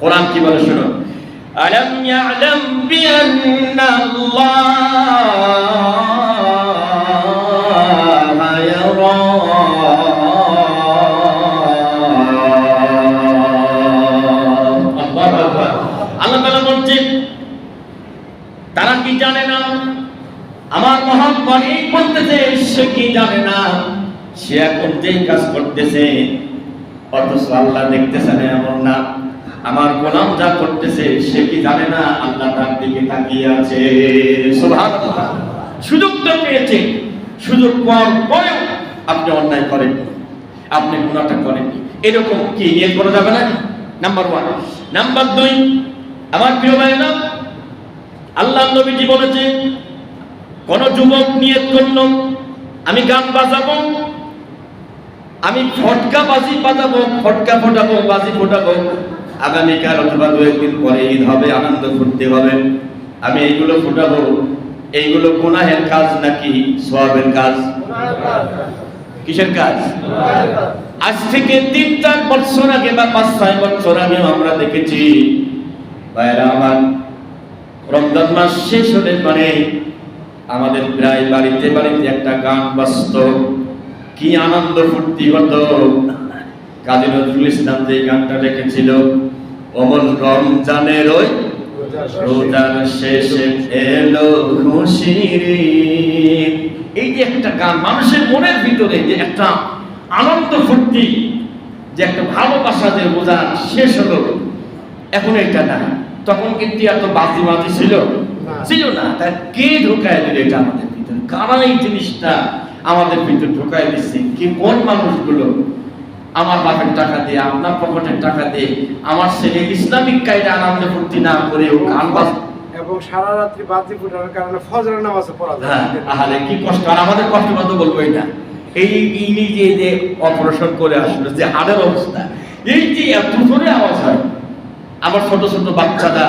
কোরআন কি বলে শুনুন আলম ইয়ালাম বিআন্না আল্লাহ ইয়ারা। আল্লাহ তাআলা বলছেন, তারা কি জানে না? আমার মহান বাণী বলতেছে, সে কি জানে না? সে এখন যেই কাজ করতেছে, অথচ আল্লাহ দেখতেছে না এমন না। আমার গোলাম যা করতেছে, সে কি জানে না আল্লাহ তার দিকে তাকিয়ে আছে? সুযোগটা পেয়েছে। সুযোগ পাওয়ার পরেও আপনি অন্যায় করেন আপনি গুণাটা করেন এরকম কি নিয়ে করা যাবে না? নাম্বার ওয়ান নাম্বার দুই, আমার প্রিয় ভাইরা আল্লাহ নবীজি বলেছেন কোন যুবক নিয়ত করল, আমি গান বাজাবো, আমি ফটকা বাজি বাজাবো, ফটকা ফোটাবো, বাজি ফোটাবো। আগামীকাল অথবা দু একদিন পরে ঈদ হবে, আনন্দ ফুটতে হবে। আমি এইগুলো ফুটাবো। এইগুলো গুনাহের কাজ নাকি সোয়াবের কাজ? কিসের কাজ? আজ থেকে তিন চার বছর আগে বা পাঁচ ছয় বছর আগে আমরা দেখেছি ভাইরা আমার, রমজান মাস শেষ হলে পরে আমাদের প্রায় বাড়িতে বাড়িতে একটা গান বাজত। কি আনন্দ ফুর্তি হতো। কাজী নজরুল ইসলাম যে গানটা রেখেছিল অমন রমজানের ওই রোজার শেষে এলো খুশির এই যে একটা গান মানুষের মনের ভিতরে যে একটা আনন্দ ফুর্তি যে একটা ভালোবাসা যে রোজা শেষ হলো এখন এটা না। তখন কিন্তু এত বাজি বাজি ছিল? ছিল না। তা কে ঢোকায় দিল এটা আমাদের ভিতরে? কারা এই জিনিসটা আমাদের ভিতরে ঢোকায় দিচ্ছে কি কোন মানুষগুলো আমার বাপের টাকা দিয়ে আপনার পকেটের টাকা দিয়ে আমার ছেলে ইসলামিক কায়দা আনন্দ ফুর্তি না করে ও গান বাজ এবং সারা রাত্রি বাজি ফুটানোর কারণে ফজরের নামাজও পড়া যায়। হ্যাঁ আহারে কি কষ্ট। আর আমাদের কষ্ট কথা বলবোই না এই ইনি যে যে অপারেশন করে আসলো যে হাড়ের অবস্থা এই যে এত জোরে আওয়াজ হয় আমার ছোট ছোট বাচ্চারা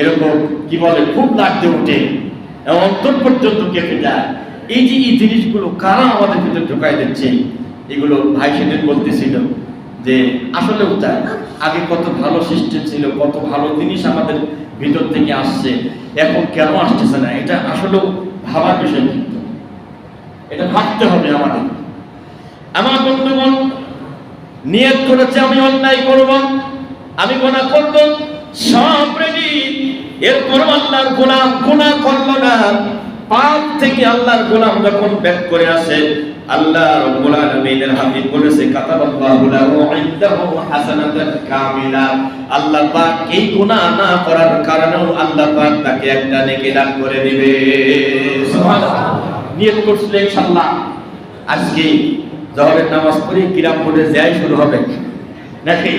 এরকম কি বলে খুব লাগতে ওঠে এবং অন্তর পর্যন্ত কেঁপে যায়। এই যে এই জিনিসগুলো কারা আমাদের ভিতরে ঢোকাই দিচ্ছে? এগুলো ভাই সেদিন বলতেছিল যে, আসলে তাই আগে কত ভালো সিস্টেম ছিল, কত ভালো জিনিস আমাদের ভিতর থেকে আসছে, এখন কেন আসতেছে না? এটা আসলে ভাবার বিষয় কিন্তু। এটা ভাবতে হবে আমাদের। আমার বন্ধুগণ, নিয়ত করেছে আমি অন্যায় করব, আমি গোনা করব, সব রেডি। এরপর আল্লাহর গোলাম গোনা করল না। পাপ থেকে আল্লাহর গোলাম যখন ব্যাক করে আসে আল্লাহ রব্বুল আলামিনের হাবিব বলেছে কাতাবাল্লাহু লাহু ইনদাহু হাসানাতান কামিলা। আল্লাহ পাক এই গুনাহ না করার কারণেও আল্লাহ পাক তাকে একটা নেকি দান করে দিবে। সুবহানাল্লাহ। নিয়ত করছিলে ইনশাআল্লাহ। আজকে জহরের নামাজ পড়ে কিরাম বোর্ডে যাই শুরু হবে। নাকি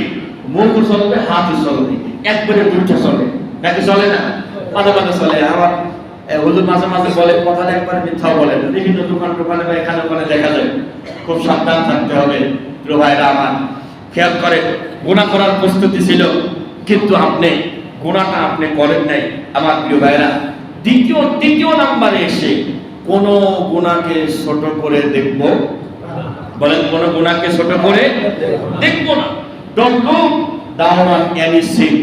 মুখ চলবে হাত চলবে একবারে দুইটা চলে। নাকি চলে না? মাঝে মাঝে চলে আমার এ, হুজুর মাঝে মাঝে বলে কথাটা একবার মিথ্যাও বলে বিভিন্ন দোকান টোকানে বা এখানে ওখানে দেখা যায়, খুব সাবধান থাকতে হবে ভাইরা আমার। খেয়াল করে গুণা করার প্রস্তুতি ছিল, কিন্তু আপনি গুণাটা আপনি করেন নাই। আমার প্রিয় ভাইরা, দ্বিতীয়, তৃতীয় নাম্বারে এসে কোন গুণাকে ছোট করে দেখব? বলেন, কোন গুণাকে ছোট করে দেখব না। ডোন্ট এনি সিন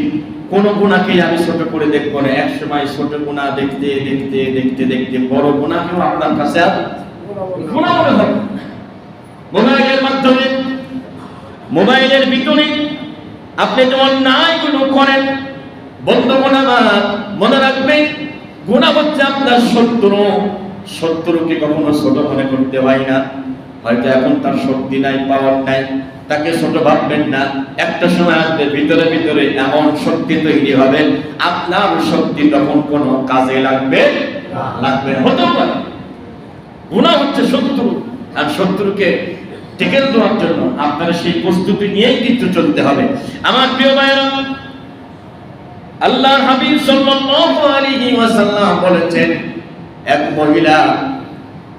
কোন গুণাকে আমি ছোট করে দেখব না। এক সময় ছোট গুণা দেখতে দেখতে দেখতে দেখতে বড় গুণাকেও আপনার কাছে মোবাইলের মাধ্যমে, মোবাইলের ভিতরে আপনি যে অন্যায়গুলো করেন বন্ধুগণ আমার মনে রাখবেন, গুণা হচ্ছে আপনার শত্রু। শত্রুকে কখনো ছোট মনে করতে হয় না। হয়তো এখন তার শক্তি নাই পাওয়ার নাই তাকে ছোট ভাববেন না। একটা সময় আসবে ভিতরে ভিতরে এমন শক্তি তৈরি হবে আপনার শক্তি তখন কোনো কাজে লাগবে? লাগবে না। হতেও পারে। গুণা হচ্ছে শত্রু আর শত্রুকে টেকেল দেওয়ার জন্য আপনারা সেই প্রস্তুতি নিয়েই কিন্তু চলতে হবে। আমার প্রিয় ভাইয়েরা আল্লাহ হাবিব সাল্লাল্লাহু আলাইহি ওয়াসাল্লাম বলেছেন এক মহিলা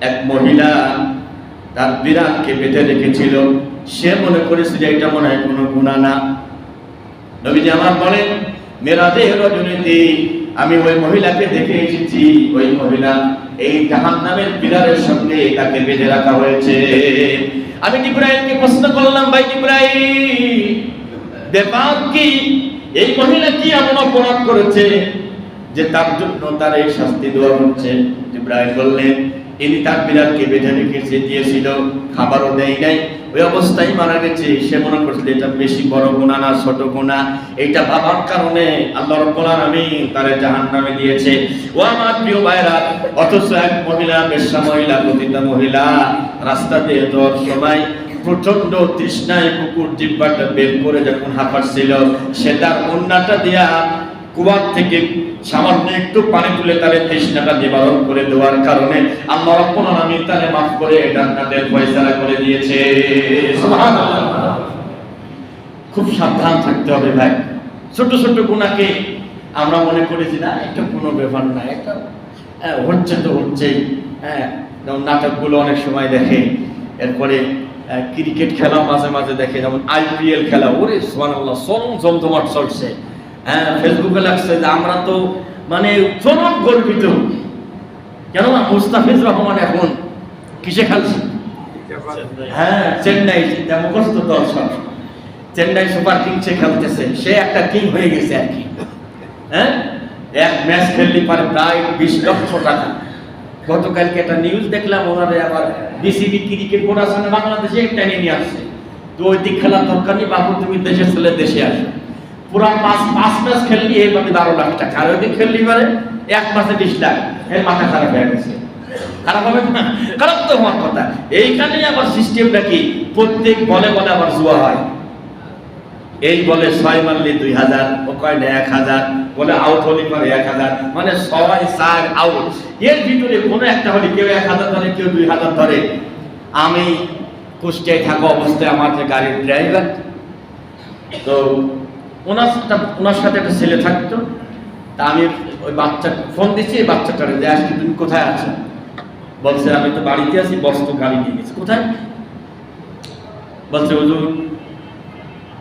এক মহিলা তার বিড়ালকে বেঁধে রেখেছিল। সে মনে করেছিল এটা মনে হয় কোনো গুণা না। নবীজি আমার বলেন মেরাজে রজনীতি আমি ওই মহিলাকে দেখে এসেছি। ওই মহিলা এই জাহান নামের বিড়ালের সঙ্গে তাকে বেঁধে রাখা হয়েছে। আমি জিব্রাইলকে প্রশ্ন করলাম, ভাই ব্যাপার কি? এই মহিলা কি এমন অপরাধ করেছে যে তার জন্য তার এই শাস্তি দেওয়া হচ্ছে? ইব্রাহিম বললেন ইনি তার বিড়ালকে বেঁধে রেখেছে দিয়েছিল, খাবারও দেয় নাই। ওই অবস্থায় মারা গেছে। সে মনে করছিল, এটা বেশি বড় গুণা না, ছোট গুণা। এইটা ভাবার কারণে আল্লাহ রব্বুল তারে জাহান্নামে দিয়েছে। ও আমার প্রিয় ভাইরা অথচ এক মহিলা বেশ্যা মহিলা পতিতা মহিলা, রাস্তা দিয়ে যাওয়ার সময় প্রচণ্ড তৃষ্ণায় কুকুর জিব্বাটা বের করে যখন হাঁপাচ্ছিল, সে তার অন্যটা দিয়া কুয়ার থেকে সামান্য একটু পানি তুলে তারে তৃষ্ণাটা নিবারণ করে দেওয়ার কারণে আল্লাহ রব্বুল আলামিন তারে মাফ করে জান্নাতের ফয়সালা করে দিয়েছে। খুব সাবধান থাকতে হবে ভাই। ছোট ছোট গুণাকে আমরা মনে করেছি না, এটা কোনো ব্যাপার না, এটা হচ্ছে তো হচ্ছেই। হ্যাঁ নাটকগুলো অনেক সময় দেখে, এরপরে ক্রিকেট খেলা মাঝে মাঝে দেখে, যেমন আইপিএল খেলা, ওরে সোমান আল্লাহ চরম জমজমাট চলছে। হ্যাঁ ফেসবুকে লাগছে যে আমরা তো মানে চরম গর্বিত। কেননা মুস্তাফিজ রহমান এখন কিসে খেলছে? হ্যাঁ চেন্নাই মুখস্থ সব। চেন্নাই সুপার কিংসে খেলতেছে। সে একটা কিং হয়ে গেছে আর কি। হ্যাঁ এক ম্যাচ খেললি পারে প্রায় বিশ লক্ষ টাকা। গতকালকে একটা নিউজ দেখলাম, ওনারে আবার বিসিবি ক্রিকেট বোর্ড না বাংলাদেশে একটা নিয়ে আসছে। তো ওই দিক খেলার দরকার নেই, বাবু, তুমি দেশে চলে দেশে আসো। পুরা পাঁচ পাঁচ ম্যাচ খেললি, এই মানে বারো লাখ টাকা আর ওই খেললি পারে এক মাসে বিশ লাখ এর মাথা খারাপ হয়ে গেছে। খারাপ হবে না? খারাপ তো হওয়ার কথা। এইখানে আবার সিস্টেমটা কি? প্রত্যেক বলে বলে আবার জুয়া হয়। এই বলে ছয় মারলে দুই হাজার, ও কয় না, এক হাজার, বলে আউট হলে পরে এক হাজার মানে ছয় চার আউট এর ভিতরে কোনো একটা হলে কেউ এক হাজার ধরে, কেউ দুই হাজার ধরে। আমি কুষ্টিয়ায় থাকা অবস্থায় আমার যে গাড়ির ড্রাইভার তো ওনার ওনার সাথে একটা ছেলে থাকতো। তা আমি ওই বাচ্চা ফোন দিচ্ছি, এই বাচ্চাটারে যে আজকে তুমি কোথায় আছো? বলছে, আমি তো বাড়িতে আছি বস্ত গাড়ি নিয়ে গেছি। কোথায়? বলছে, হুজুর,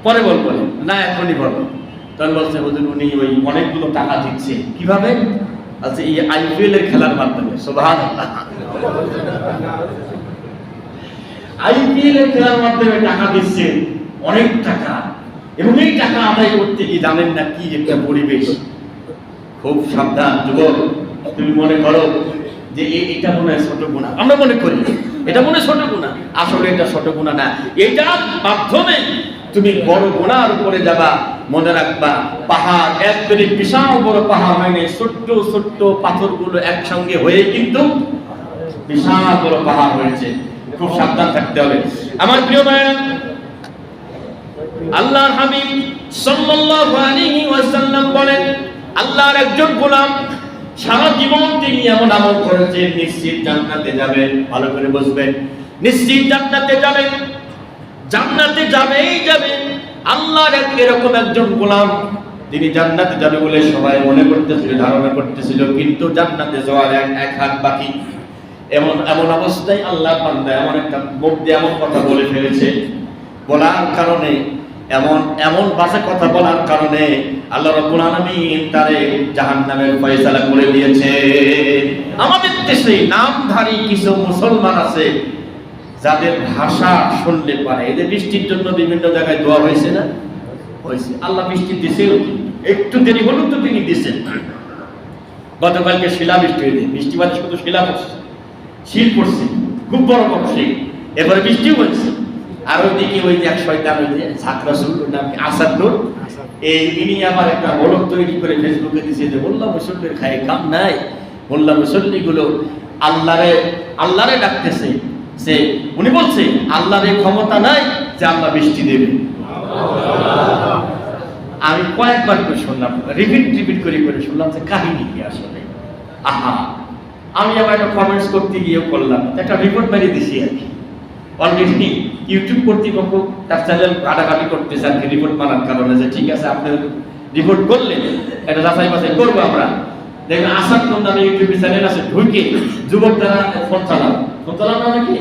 পরে বলব। না, এখনই বলো তখন বলছে, হুজুর, উনি ওই অনেকগুলো টাকা দিচ্ছে। কীভাবে? আচ্ছা এই আইপিএল এর খেলার মাধ্যমে। সোভান আইপিএল এর খেলার মাধ্যমে টাকা দিচ্ছে। অনেক টাকা। এবং এই টাকা আদায় করতে গিয়ে জানেন না কি একটা পরিবেশ? খুব সাবধান, যুবক, তুমি মনে করো যে এটা মনে হয় ছোট গুণা। আমরা মনে করি এটা মনে ছোট গুণা। আসলে এটা ছোট গুণা না। এটার মাধ্যমে তুমি বড় গোনার উপরে যাবা, মনে রাখবা। পাহাড় একবারে বিশাল বড় পাহাড় হয় নাই ছোট্ট ছোট্ট পাথরগুলো একসঙ্গে হয়ে কিন্তু বিশাল বড় পাহাড় হয়েছে। খুব সাবধান থাকতে হবে। আমার প্রিয় ভাইরা আল্লাহর হাবিব সাল্লাল্লাহু আলাইহি ওয়াসাল্লাম বলেন, আল্লাহর একজন গোলাম সারা জীবন তিনি এমন আমল করেছেন, নিশ্চিত জান্নাতে যাবেন ভালো করে বুঝবেন নিশ্চিত জান্নাতে যাবেন জান্নাতে যাবেই যাবে। আল্লাহর এক এরকম একজন গোলাম তিনি জান্নাতে যাবে বলে সবাই মনে করতেছিল, ধারণা করতেছিল, কিন্তু জান্নাতে যাওয়ার এক এক হাত বাকি। এমন এমন অবস্থায় আল্লাহ বান্দা এমন একটা মুখ দিয়ে এমন কথা বলে ফেলেছে। বলার কারণে এমন এমন বাসে কথা বলার কারণে আল্লাহ রাব্বুল আলামিন তারে জাহান্নামের ফয়সালা করে দিয়েছে। আমাদের দেশে নামধারী কিছু মুসলমান আছে, যাদের ভাষা শুনলে পারে। এদের বৃষ্টির জন্য বিভিন্ন জায়গায় দোয়া হয়েছে না? হয়েছে। আল্লাহ বৃষ্টি দিছে একটু দেরি হলেও তো তিনি দিচ্ছেন গতকালকে শিলা বৃষ্টি হয়েছে। বৃষ্টি শুধু শিলা পড়ছে, শিল পড়ছে, খুব বড় বড় শিল। এবারে বৃষ্টিও হয়েছে। আর ওইদিকে ওই যে এক শয়তান, ওই যে ছাত্রা নাম কি? আসাদ নূর? এই ইনি আবার একটা বলক তৈরি করে ফেসবুকে দিছে যে মোল্লা মুসল্লির খায় কাম নাই। মোল্লা মুসল্লিগুলো আল্লাহরে আল্লাহরে ডাকতেছে সে উনি বলছে, আল্লাহর ক্ষমতা নাই যে আল্লাহ বৃষ্টি দেবে। আমি কয়েকবার করে শুনলাম রিপিট রিপিট করে করে শুনলাম যে কাহিনী কি আসলে। আহা! আমি আবার একটা কমেন্টস করতে গিয়েও করলাম, একটা রিপোর্ট মেরে দিছি আর কি। অলরেডি ইউটিউব কর্তৃপক্ষ তার চ্যানেল কাটাকাটি করতেছে আর কি রিপোর্ট মানার কারণে যে ঠিক আছে, আপনি রিপোর্ট করলেন, এটা যাচাই বাছাই করব আমরা। দেখবেন আসাদ কোন নামে ইউটিউব চ্যানেল আছে, ঢুকে যুবক যারা ফোন চালান ফোন চালানো মানে কি?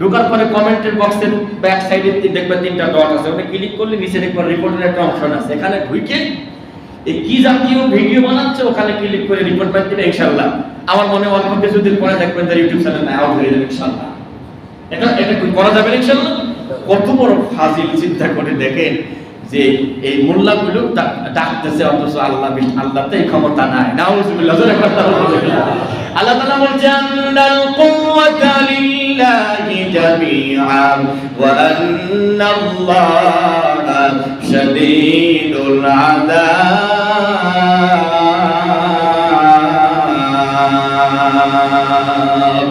ঢোকার পরে কমেন্টের বক্সের ব্যাক সাইডে দেখবেন তিনটা ডট আছে, ওটা ক্লিক করলে নিচে দেখবেন রিপোর্টের একটা অপশন আছে। এখানে ঢুকে এই কি জাতীয় ভিডিও বানাচ্ছে, ওখানে ক্লিক করে রিপোর্ট পাই দিলে ইনশাআল্লাহ। আমার মনে অল্প কিছুদিন পরে দেখবেন যে ইউটিউব চ্যানেল আউট হয়ে যাবে, ইনশাআল্লাহ। এটা এটা করা যাবে না ইনশাআল্লাহ? কত বড় ফাজিল চিন্তা করে দেখেন যে এই মোল্লাগুলো ডা- ডাকতেছে অথচ আল্লাহ আল্লাহতে এই ক্ষমতা নাই। নাউজুবিল্লাহ। আল্লাহ তাআলা বলছেন আন্নাল কুওয়াতা লিল্লাহি জামিআ ওয়া আন্নাল্লাহা শাদীদুল আযাব।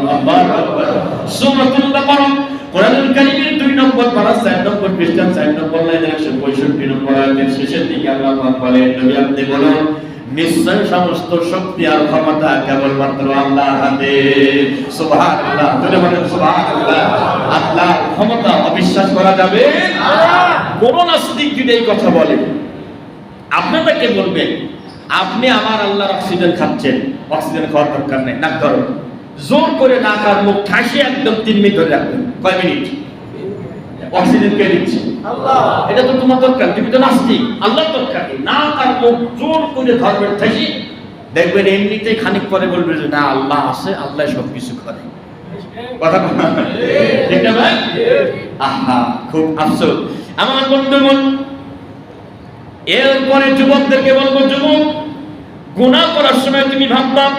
আল্লাহু কোরআনুল কারীমের দুই নম্বর পারা, চার নম্বর পৃষ্ঠা চার নম্বর লাইনের একশো পঁয়ষট্টি নম্বর আয়াতের শেষের দিকে আল্লাহ পাক নবী আপনি নিশ্চয় সমস্ত শক্তি আর ক্ষমতা কেবলমাত্র আল্লাহ হাতে। সুবহানাল্লাহ বলেন, সুবহানাল্লাহ। আল্লাহ ক্ষমতা অবিশ্বাস করা যাবে কোন নাস্তিক যদি এই কথা বলে আপনি তাকে বলবেন আপনি আমার আল্লাহর অক্সিজেন খাচ্ছেন, অক্সিজেন খাওয়ার দরকার নেই। নাক ধরো জোর করে নাক আর মুখ ঠাসে একদম তিন মিনিট ধরে রাখবেন। কয় মিনিট? অক্সিজেন কে দিচ্ছে? এটা তো তোমার দরকার তুমি তো নাস্তিক আল্লাহর দরকার। নাক আর মুখ জোর করে ধরবেন ঠাসে দেখবেন এমনিতেই খানিক পরে বলবে যে না আল্লাহ আছে আল্লাহ সব কিছু করে। কথা। ঠিক না ভাই? আহা খুব আফসোস। আমার বন্ধুগণ এরপরে যুবকদেরকে বলব যুবক গুণা করার সময় তুমি ভাবতাম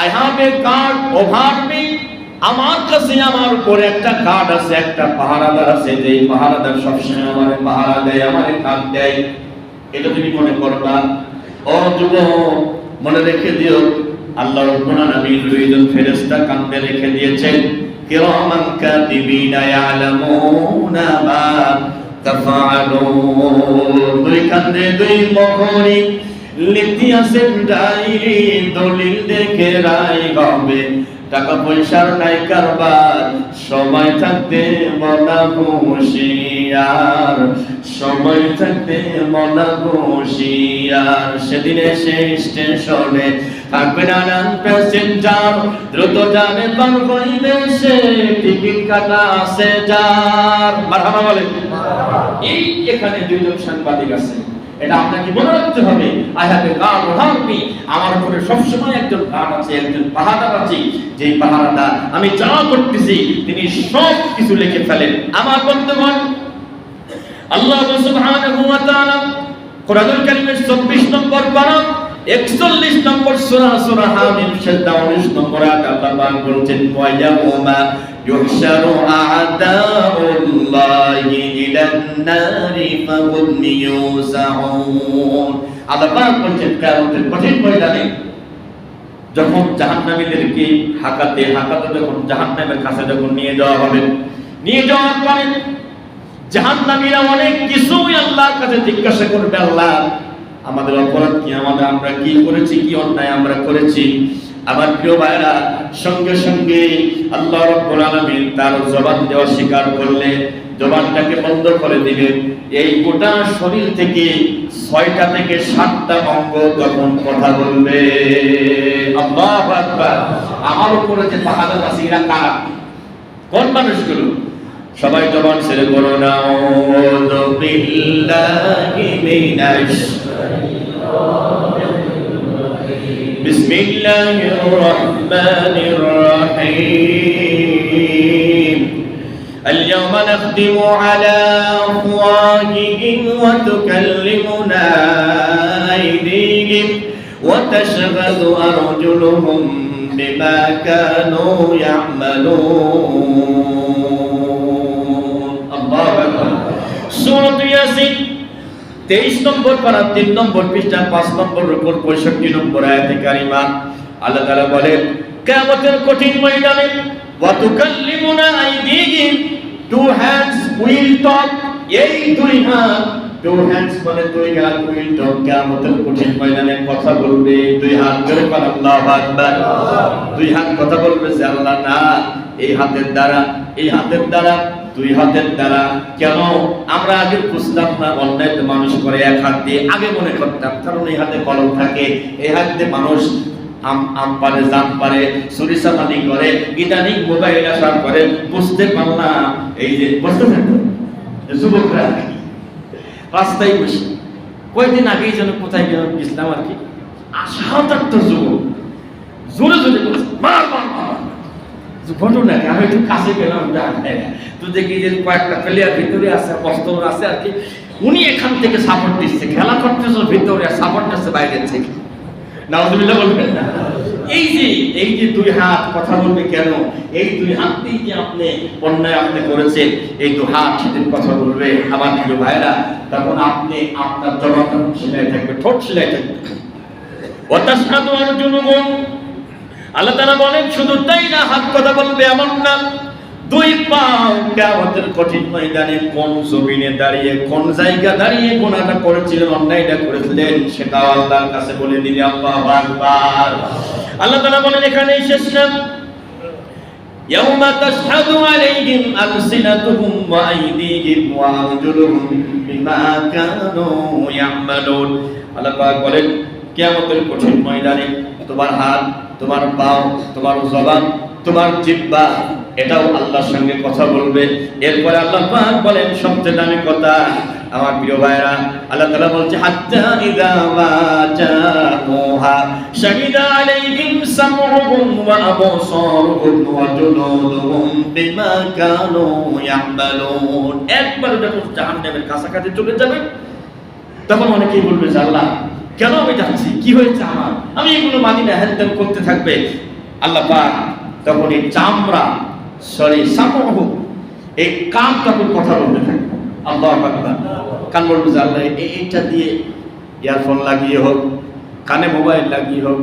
I have a guard over me আমার কাছে আমার উপরে একটা গার্ড আছে, একটা পাহারাদার আছে, যে পাহারাদার সবসময় আমার পাহারা দেয়, আমার কাজ দেয়। এটা তুমি মনে করবা? ও যুবক মনে রেখে দিও, আল্লাহ রব্বুল আলামিন দুইজন ফেরেশতা কান্দে রেখে দিয়েছেন, কিরামান কাতিবিনা ইয়ালামুনা মা তাফআলুন। দুই কান্দে দুই মোহরি আছেন ডাইরি দলিল দেখে টাকা পয়সার নাই কারবার, সময় থাকতে মনা হুঁশিয়ার সময় থাকতে মনা হুঁশিয়ার সেদিনে সেই স্টেশনে থাকবে নানান প্যাসেঞ্জার। দ্রুত জানে পার হইবে সে টিকিট কাটা আছে যার। মারহাবা বলে এই এখানে দুইজন সাংবাদিক আছে। এটা আপনাকে মনে রাখতে হবে। I have a guard over me আমার উপরে সবসময় একজন গার্ড আছে, একজন পাহারাদার আছে। যেই পাহারাদার আমি যা করতেছি, তিনি সব কিছু লিখে ফেলেন। আমার বন্ধুগণ, আল্লাহ সুবহানাহু ওয়া তাআলা কোরআনুল কারীমের 24 নম্বর পারা 41 নম্বর সূরা সূরা হামিম সেজদা 19 নম্বর আয়াত আল্লাহ পাক বলছেন, ওয়া ইয়াউমা ইউহশারু আ'দাউল্লাহি ইলান নারি ফাহুম ইউসাউন আল্লাহ পাক বলছেন, কিয়ামতের কঠিন ময়দানে যখন জাহান্নামীদেরকে হাকাতে হাকাতে যখন জাহান্নামের কাছে যখন নিয়ে যাওয়া হবে, নিয়ে যাওয়ার পরে জাহান্নামীরা অনেক কিছুই আল্লাহর কাছে জিজ্ঞাসা করবে, আল্লাহ, আমাদের অপরাধ কি? আমাদের আমরা কি করেছি? কি অন্যায় আমরা করেছি? আমার প্রিয় ভাইরা, সঙ্গে সঙ্গে আল্লাহ রাব্বুল আলামিন তার জবান দেওয়া স্বীকার করলে, জবানটাকে বন্ধ করে দিবেন। এই গোটা শরীর থেকে ছয়টা থেকে সাতটা অঙ্গ তখন কথা বলবে। আল্লাহু আমার উপরে যে পাহাড় আছে, এরা কারা? কোন মানুষগুলো? সবাই জবান ছেড়ে করো না বিল্লাহি মিনাশ بسم الله الرحمن الرحيم. اليوم نخدم على أفواههم وتكلمنا أيديهم وتشغل أرجلهم بما كانوا يعملون. الله أكبر. سورة ياسين. তেইশ নম্বর পারা তিন নম্বর পৃষ্ঠা পাঁচ নম্বর উপর পঁয়ষট্টি নম্বর আয়াতে কারিমা, আল্লাহ তাআলা বলেন, কিয়ামতের কঠিন ময়দানে ওয়া তুকাল্লিমুনা আইদিহিম টু হ্যান্ডস উইল টক এই দুই হাত টু হ্যান্ডস মানে দুই হাত উইল টক কিয়ামতের কঠিন ময়দানে কথা বলবে, দুই হাত পার আল্লাহু আকবার। দুই হাত কথা বলবে যে আল্লাহ না, এই হাতের দ্বারা, এই হাতের দ্বারা দুই হাতের দ্বারা। কেন? আমরা আগে বুঝতাম না, অন্যায় মানুষ করে এক হাত দিয়ে আগে মনে করতাম, কারণ এই হাতে কলম থাকে, এই হাত দিয়ে মানুষ করে বুঝতে পারলাম, এই যে বুঝতে যুবকরা। রাস্তায় কয়েকদিন আগেই যেন কোথায় গেছিলাম আর কি। আশাহতার্থ যুবক। জোরে জোরে বলছে ঘটনা আমি একটু কাছে গেলাম তো দেখি যে কয়েকটা প্লেয়ার ভিতরে আছে অস্ত্র আছে আর কি। উনি এখান থেকে সাপোর্ট দিচ্ছে। খেলা করতেছে, ভিতরে সাপোর্ট দিচ্ছে বাইরে থেকে। নাউজুবিল্লাহ বলবেন না? এই যে এই যে দুই হাত, কথা বলবে কেন? এই দুই হাত দিয়ে যে আপনি অন্যায় আপনি করেছেন, এই দু হাত সেদিন কথা বলবে আমার প্রিয় ভাইরা তখন আপনি আপনার জবাবটা সিলাই থাকবে, ঠোঁট সিলাই থাকবে। অতাসাদু আরজুনুহুম আল্লাহ তাআলা বলেন শুধু তাই না হাত কথা বলবে এমন না দুই পাও কিয়ামতের কঠিন ময়দানে কোন জমিনে দাঁড়িয়ে কোন জায়গা দাঁড়িয়ে গুনাহটা করেছিলেন অন্যায়টা করেছিলেন সেটাও আল্লাহর কাছে বলে দিলে আল্লাহু আকবার আল্লাহ তাআলা বলেন এখানেই শেষ না يوم تشهد عليهم ألسنتهم وأيديهم وأرجلهم بما كانوا يعملون আল্লাহ পাক বলেন কিয়ামতের কঠিন ময়দানে তোমার হাত তোমার পাও, তোমার জবান, তোমার জিহ্বা এটাও আল্লাহর সঙ্গে কথা বলবে। এরপরে আল্লাহ বলেন, সবচেয়ে দামি কথা, আমার প্রিয় ভাইরা আল্লাহ তাআলা বলছে একবার যখন কাছাকাছি চলে যাবে, তখন অনেকেই বলবে আল্লাহ কেন আমি যাচ্ছি? কি হয়েছে আমার? আমি এগুলো মানি না হ্যান করতে থাকবে। আল্লাহ পাক তখন এই চামড়া সরি সামহ এই কান তখন কথা বলতে থাকবে। আল্লাহ কান বলবে যে আল্লাহ এই- এইটা দিয়ে ইয়ারফোন লাগিয়ে হোক, কানে মোবাইল লাগিয়ে হোক,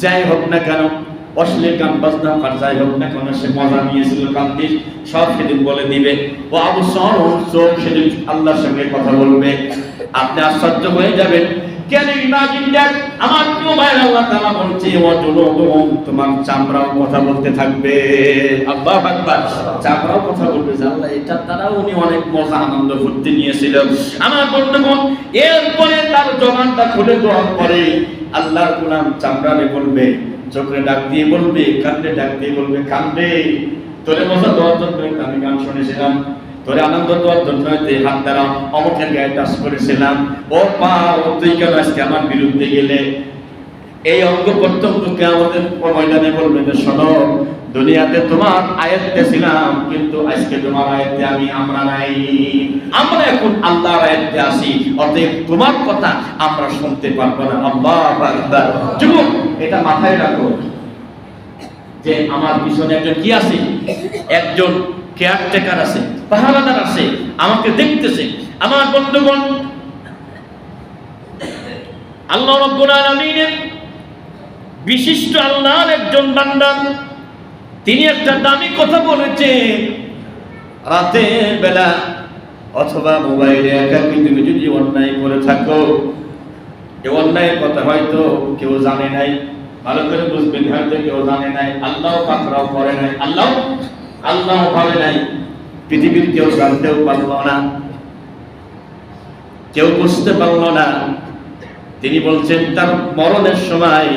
যাই হোক না কেন, অশ্লীল গান বাজনা আর যাই হোক না কেন, সে মজা নিয়েছিল কান সব সেদিন বলে দিবে। ও আবু সর চোখ সেদিন আল্লাহর সঙ্গে কথা বলবে। আপনি আশ্চর্য হয়ে যাবেন। কেন ইমাজিন দ্যাট আমার প্রিয় ভাইয়ের আল্লাহ তাআলা বলছে ও জুলুদুহুম তোমার চামড়াও কথা বলতে থাকবে। আল্লাহু আকবার। চামড়াও কথা বলবে আল্লাহ এটা তারাও উনি অনেক মজা আনন্দ ফুর্তি নিয়েছিল আমার বন্ধুগণ এরপরে তার জবানটা খুলে দেওয়ার পরে আল্লাহর গোলাম চামড়ারে বলবে চোখে ডাক দিয়ে বলবে কান্দে ডাক দিয়ে বলবে কান্দে তোরে মজা দেওয়ার জন্য আমি গান শুনেছিলাম। তোরে আনন্দ দেওয়ার জন্য তুই হাত দ্বারা অমকের গায়ে টাচ করেছিলাম। ও পা ও তুই কেন আজকে আমার বিরুদ্ধে গেলে? এই অঙ্গ প্রত্যঙ্গকে আমাদের ময়দানে বলবে যে, শোনো, দুনিয়াতে তোমার আয়াতে ছিলাম, কিন্তু আজকে তোমার আয়াতে আমি আমরা নাই। আমরা এখন আল্লাহর আয়াতে আসি অতএব তোমার কথা আমরা শুনতে পারব না। আল্লাহ আকবার। যুবক, এটা মাথায় রাখো যে আমার পিছনে একজন কি আছে? একজন কেয়ারটেকার আছে, পাহারাদার আছে, আমাকে দেখতেছে। আমার বন্ধুগণ, আল্লাহ রব্বুল আলামিনের বিশিষ্ট আল্লাহর একজন বান্দা, তিনি একটা দামি কথা বলেছেন রাতের বেলা অথবা মোবাইলে একাকি তুমি যদি অন্যায় করে থাকো, এ অন্যায়ের কথা হয়তো কেউ জানে নাই, ভালো করে বুঝবেন হয়তো কেউ জানে নাই, আল্লাহ পাকরাও করে নাই, আল্লাহ আল্লাহ ভাবে নাই, পৃথিবীর কেউ জানতেও পারল না। কেউ বুঝতে পারল না। তিনি বলছেন, তার মরণের সময়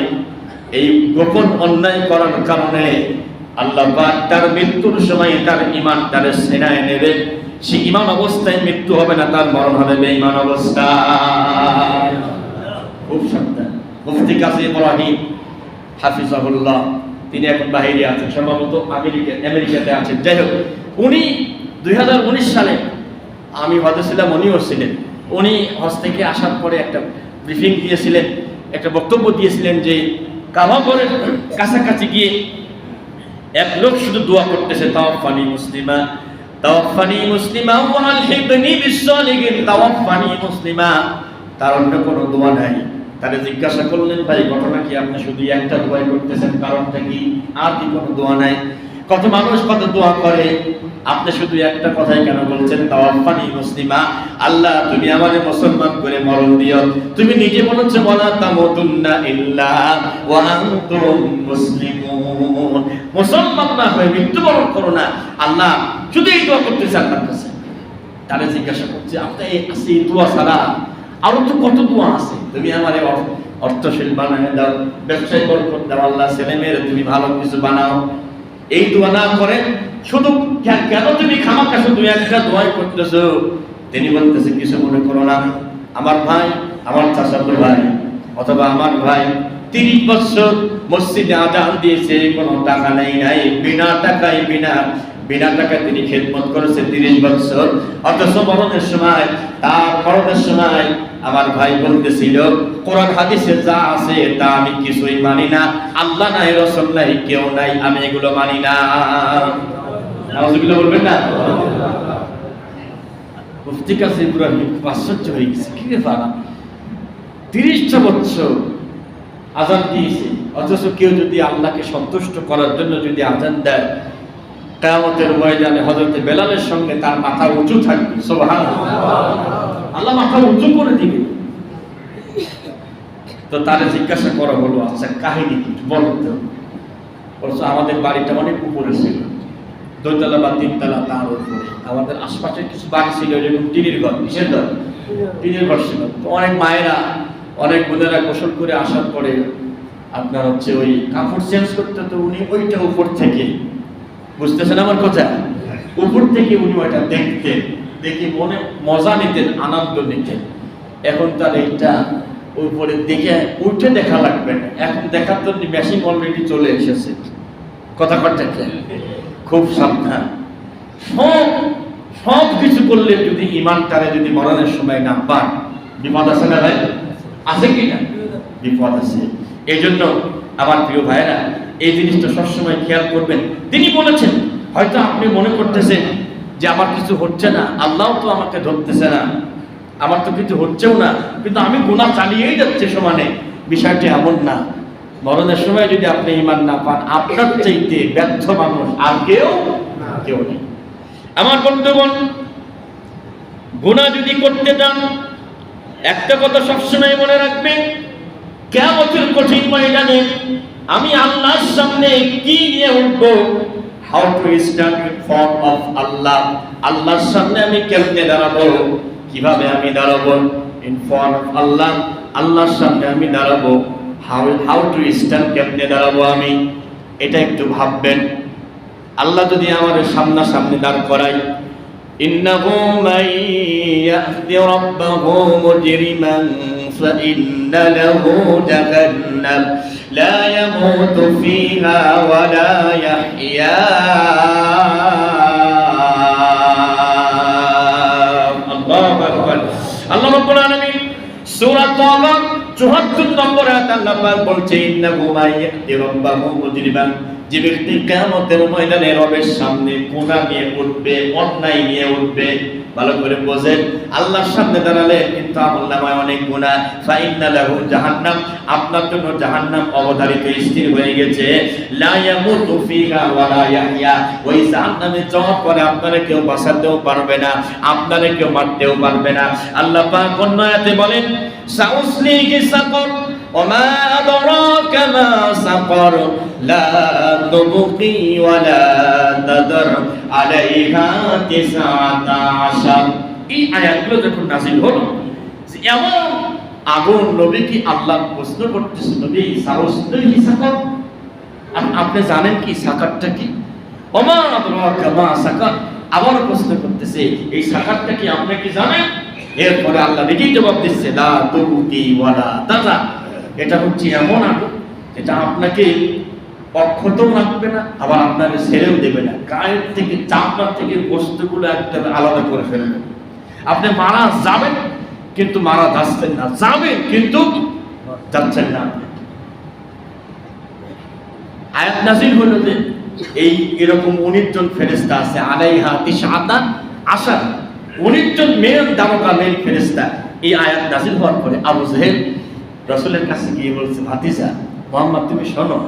এই গোপন অন্যায় করার কারণে আল্লাহ তার মৃত্যুর সময় তার ইমান তার সেনায় নেবে সে ইমান অবস্থায় মৃত্যু হবে না, তার মরণ হবে বেঈমান অবস্থা খুব সাবধান। মুফতি কাজী ইব্রাহিম হাফিজাহুল্লাহ তিনি এখন বাহিরে আছেন, সম্ভবত আমেরিকা আমেরিকাতে আছেন। যাই হোক, উনি দুই হাজার উনিশ সালে আমি হজে ছিলাম উনিও ছিলেন। উনি হজ থেকে আসার পরে একটা ব্রিফিং দিয়েছিলেন, একটা বক্তব্য দিয়েছিলেন যে কাবাগরের কাছাকাছি গিয়ে এক লোক শুধু দোয়া করতেছে তাওয়াফানি মুসলিমা তাওয়াফানি মুসলিমা ওয়াল হিবনি বিসসালিহিন মুসলিমা। তার অন্য কোনো দোয়া নাই। তারে জিজ্ঞাসা করলেন, ভাই, ঘটনা কি? আপনি শুধু একটা দোয়া করতেছেন, কারণটা কি? আর কি কোনো দোয়া নাই? কত মানুষ কত দোয়া করে, আপনি শুধু একটা কথাই কেন বলছেন? তাওয়াফানি মুসলিমা। আল্লাহ, তুমি আমাদের মুসলমান করে মরণ দিও। তুমি নিজে বলেছ বলা তামুতুন্না ইল্লা ওয়া আনতুম মুসলিমুন। মুসলমান না হয়ে মৃত্যুবরণ করো না। আল্লাহ, শুধু এই দোয়া করতেছে আল্লাহর কাছে। তারা জিজ্ঞাসা করছে আপনার আছে এই দোয়া ছাড়া আরও তো কত দোয়া আছে? তুমি আমার অর্থশীল বানায় দাও, ব্যবসায় বরকত দাও, আল্লাহ ছেলে মেয়ের, তুমি ভালো কিছু বানাও। এই দোয়া না করে, শুধু কেন তুমি খামাকা শুধু একটা দোয়াই করতেছ? তিনি বলতেছে, কিছু মনে করো না। আমার ভাই, আমার চাচাতো ভাই, অথবা আমার ভাই, তিরিশ বছর মসজিদে আজান দিয়েছে, কোনো টাকা নেই নাই, বিনা টাকায় বিনা বিনা টাকায় তিনি খেদমত করেছে তিরিশ বছর। অথচ মরণের সময়, তার মরণের সময় আমার ভাই বলতেছিল, কোরআন হাদিসে যা আছে তা আমি কিছুই মানি না। আল্লাহ নাই, রসল নাই, কেউ নাই, আমি এগুলো মানি না। বলবেন না? আশ্চর্য হয়ে গেছে, কি অথচ কেউ যদি সন্তুষ্ট করার জন্য যদি দেয় বেলালের সঙ্গে তার মাথা উঁচু থাকবে আল্লাহ মাথা উঁচু করে দিবে। তো তারে জিজ্ঞাসা করা হলো আচ্ছা কাহিনী কি? বলো তো। বলছো, আমাদের বাড়িটা অনেক উপরে ছিল। দোতলা বা তিনতলা তার উপরে। আমাদের আশপাশে কিছু বাড়ি ছিল যেরকম টিনের ঘর, কিসের ঘর? টিনের ঘর ছিল। তো অনেক মায়েরা অনেক বোনেরা গোসল করে আসার পরে আপনার হচ্ছে ওই কাপড় চেঞ্জ করতে তো উনি ওইটা উপর থেকে, বুঝতেছেন আমার কথা? উপর থেকে উনি ওইটা দেখতেন। দেখে মনে, মজা নিতেন, আনন্দ নিতেন। এখন তার এইটা উপরে দেখে উঠে দেখা লাগবে না। এখন দেখার জন্য মেশিন অলরেডি চলে এসেছে। কথা কথা খুব সাবধান। সব সব কিছু করলে যদি ইমান তারে যদি মরণের সময় না পান, বিপদ আছে না ভাই? আছে কি না? বিপদ আছে। এই জন্য আমার প্রিয় ভাইরা এই জিনিসটা সবসময় খেয়াল করবেন। তিনি বলেছেন, হয়তো আপনি মনে করতেছেন যে আমার কিছু হচ্ছে না, আল্লাহ তো আমাকে ধরতেছে না। আমার তো কিছু হচ্ছেও না, কিন্তু আমি গুণা চালিয়েই যাচ্ছে সমানে। বিষয়টি এমন না। মরণের সময় যদি আপনি ইমান না পান, আপনার চাইতে ব্যর্থ মানুষ আর কেউ কেউ নেই। আমার বন্ধুগণ গুণা যদি করতে চান, একটা কথা সবসময় মনে রাখবেন কেমতের কঠিন ময়দানে আমি আল্লাহর সামনে কি নিয়ে উঠব how to stand in front of Allah আল্লাহর সামনে আমি কেমনে দাঁড়াবো কিভাবে আমি দাঁড়াবো ইন ফ্রন্ট অফ আল্লাহ আল্লাহর সামনে আমি দাঁড়াবো হাউ হাউ টু স্ট্যান্ড কেমনে দাঁড়াবো আমি এটা একটু ভাববেন আল্লাহ যদি আমাদের সামনাসামনি দাঁড় করায় إنه من يأت ربه مجرما فإن له جهنم لا يموت فيها ولا يحيا الله أكبر الله رب العالمين সূরা তাওবা 74 নম্বর আয়াত আল্লাহ পাক বলছে ইন্নাহু মাইয়াতি রাব্বাহু মুজরিমান যে ব্যক্তি কিয়ামতের ময়দানে রবের সামনে গুনাহ নিয়ে উঠবে অন্যায় নিয়ে উঠবে ভালো করে বোঝেন। আল্লাহর সামনে দাঁড়ালে কিন্তু আমলনামায় অনেক গুনাহ। ফাইন্না লাহু জাহান্নাম। আপনার জন্য জাহান্নাম অবধারিত স্থির হয়ে গেছে। লা ইয়ামুতু ফিহা ওয়া লা ইয়াহইয়া। ওই জাহান্নামে যাওয়ার পরে আপনারা কেউ বাঁচাতেও পারবে না, আপনারা কেউ মারতেও পারবে না। আল্লাহ পাক অন্য আয়াতে বলেন সাউসলিহি সাকর। وما أدراك ما سقر لا تبقي ولا تذر عليها تسعة عشر এই আয়াতগুলো যখন নাজিল হলো যে এমন আগুন নবী কি আল্লাহ প্রশ্ন করতেছে নবী সাউসলিহি সাকর আপ- আপনি জানেন কি সাকারটা কি ওমা আদরাকা মা সাকার আবার প্রশ্ন করতেছে এই সাকারটা কি আপনি কি জানেন এরপরে আল্লাহ নিজেই জবাব দিচ্ছে লা তুবকি ওয়ালা তাজা এটা হচ্ছে এমন আগুন এটা আপনাকে অক্ষতও রাখবে না, আবার আপনাকে ছেড়েও দেবে না। গায়ের থেকে, চামড়ার থেকে বস্তুগুলো একদম আলাদা করে ফেলবে। আপনি মারা যাবেন, কিন্তু মারা যাচ্ছেন না। যাবেন, কিন্তু যাচ্ছেন না। আয়াত নাজিল হলো যে, এই এরকম উনিশ জন আছে, আলাইহা তিসআতা আশা উনিশ জন মেল দারোগা মেল ফেরেস্তা এই আয়াত নাজিল হওয়ার পরে আবু জাহেল রসুলের কাছে গিয়ে বলছে, ভাতিজা, মোহাম্মদ, তুমি শোনো,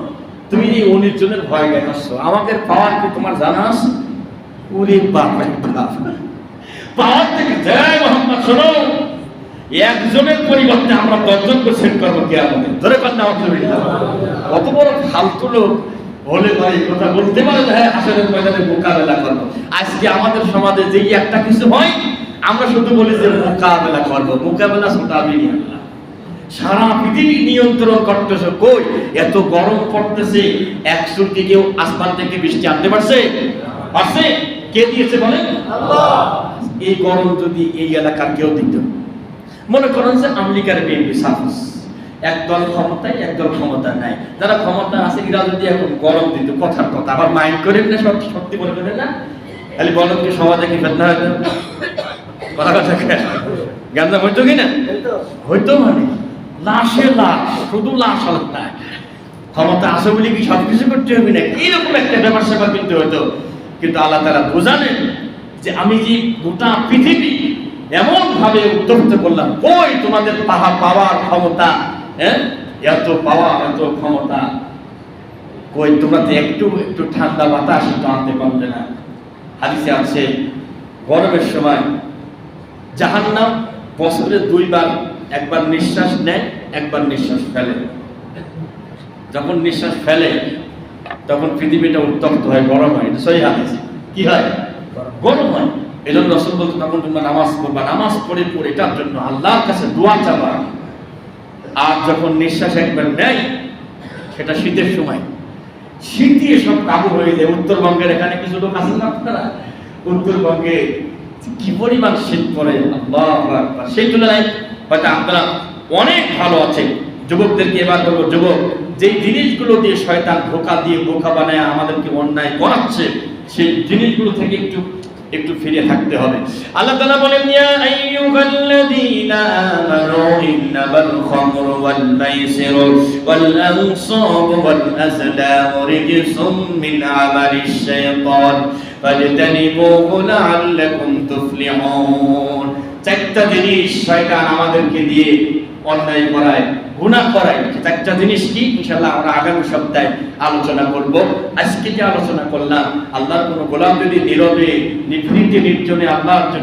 তুমি এই উনিশ জনের ভয় দেখাচ্ছ আমাদের পাওয়ার কি তোমার জানা আছে? বাপ। পাওয়ার থেকে জয় মোহাম্মদ, শোনো। একজনের পরিবর্তে আমরা দশজনকে সেট করব কে আমাদের ধরে পান না কত বড় ফালতু লোক। হলে ভাই কথা বলতে পারে হ্যাঁ আসলে ময়দানে মোকাবেলা করব। আজকে আমাদের সমাজে যেই একটা কিছু হয়, আমরা শুধু বলি যে মোকাবেলা করব। মোকাবেলা ছোটাবি না সারা পৃথিবী নিয়ন্ত্রণ করতেছে। কই? এত গরম পড়তেছে, এক সুরকি কেউ আসমান থেকে বৃষ্টি আনতে পারছে? পারছে? কে দিয়েছে বলেন এই গরম যদি এই এলাকার কেউ দিত। মনে করেন যে আমেরিকার বিএনপি সাহস একদল ক্ষমতায়, একদল ক্ষমতা নাই। যারা ক্ষমতা আছে, এরা যদি এখন গরম দিত, কথার কথা। আবার মাইন্ড করেন না, সব সত্যি মনে করেন না? খালি বলেন কি, সমাজে কি ফেতনা হয়তো কথা কথা জ্ঞান হইতো কি না? হইতো মানে? লাশে লাশ, শুধু লাশ আলাদা ক্ষমতা আছে বলে কি সব কিছু করতে হবে না এইরকম একটা ব্যাপার স্যাপার কিন্তু হতো কিন্তু আল্লাহ তারা বোঝালেন যে আমি যে গোটা পৃথিবী এমন ভাবে উত্তপ্ত করলাম, কই তোমাদের পাহা পাওয়ার ক্ষমতা হ্যাঁ? এত পাওয়ার, এত ক্ষমতা। কই তোমরা তো একটু একটু ঠান্ডা বাতাস একটু আনতে পারবে না। হাদিসে আছে, গরমের সময় জাহান্নাম বছরে দুইবার একবার নিঃশ্বাস নেয়, একবার নিঃশ্বাস ফেলে। যখন নিঃশ্বাস ফেলে, তখন পৃথিবীটা উত্তপ্ত হয়, গরম হয়। সহি কি হয়? গরম হয়। এই জন্য রসুল বলতে, তখন তোমরা নামাজ পড়বা। নামাজ পড়ে পড়ে এটার জন্য আল্লাহর কাছে দোয়া চাবা। আর যখন নিঃশ্বাস একবার নেয়, সেটা শীতের সময়। শীতে সব কাবু হয়ে যায়। উত্তরবঙ্গের এখানে কিছু লোক আছেন আপনারা? উত্তরবঙ্গে কি পরিমাণ শীত পড়ে। সেই তুলনায় হয়তো আপনারা অনেক ভালো আছেন। যুবকদেরকে এবার বলব, যুবক, যেই জিনিসগুলো দিয়ে শয়তান ধোকা দিয়ে বোকা বানায়, আমাদেরকে অন্যায় করাচ্ছে, সেই জিনিসগুলো থেকে একটু একটু ফিরে থাকতে হবে। আল্লাহ তাআলা বলেন, ইয়া আইয়ুহাল্লাযীনা আমানু ইন্নামাল খামরু ওয়াল মাইসিরু ওয়াল আনসাবু ওয়াল আজলামু রিজসুম মিন আমালিশ শাইতান। ফাজতানিবুহু লাআল্লাকুম তুফলিহুন। চারটা জিনিস শয়তান আমাদেরকে দিয়ে অন্যায় করায়, গুনাহ করায়। চারটা জিনিস কি? ইনশাআল্লাহ আমরা আগামী সপ্তাহে আলোচনা করব। আজকে যে আলোচনা করলাম, আল্লাহর কোনো গোলাম যদি নীরবে নিভৃতে নির্জনে আল্লাহর